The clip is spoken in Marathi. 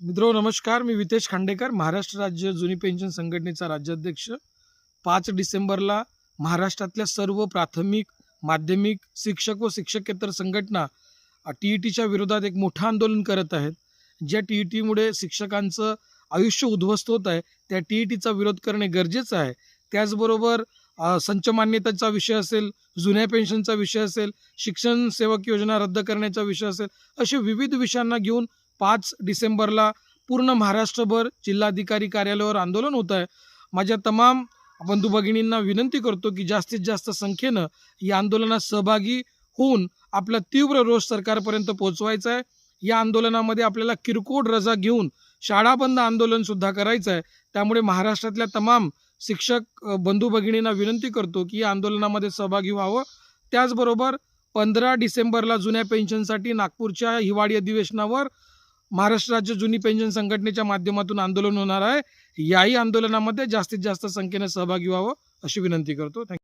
मित्रो नमस्कार. मी वितेश खांडेकर महाराष्ट्र राज्य जुनी पेन्शन संघटनेचा राज्याध्यक्ष. पाच डिसेंबरला महाराष्ट्रातल्या सर्व प्राथमिक माध्यमिक शिक्षक व शिक्षकेतर संघटना टी ई टीच्या विरोधात एक मोठं आंदोलन करत आहेत. ज्या टी ई टीमुळे शिक्षकांचं आयुष्य उद्ध्वस्त होत आहे त्या टी ई टीचा विरोध करणे गरजेचं आहे. त्याचबरोबर संच मान्यतेचा विषय असेल जुन्या पेन्शनचा विषय असेल शिक्षण सेवक योजना रद्द करण्याचा विषय असेल असे विविध विषयांना घेऊन पाच डिसेंबरला पूर्ण महाराष्ट्रभर जिल्हाधिकारी कार्यालयावर आंदोलन होत आहे. माझ्या तमाम बंधू भगिनींना विनंती करतो की जास्तीत जास्त संख्येनं या आंदोलनात सहभागी होऊन आपला तीव्र रोष सरकारपर्यंत पोहोचवायचा आहे. या आंदोलनामध्ये आपल्याला किरकोळ रजा घेऊन शाळा बंद आंदोलन सुद्धा करायचं आहे. त्यामुळे महाराष्ट्रातल्या तमाम शिक्षक बंधू भगिनींना विनंती करतो की या आंदोलनामध्ये सहभागी व्हावं. त्याचबरोबर पंधरा डिसेंबरला जुन्या पेन्शनसाठी नागपूरच्या हिवाळी अधिवेशनावर महाराष्ट्र राज्य जुनी पेन्शन संघटनेच्या माध्यमातून आंदोलन होणार आहे. याही आंदोलनामध्ये जास्तीत जास्त संख्येने सहभागी व्हावं अशी विनंती करतो. थँक्यू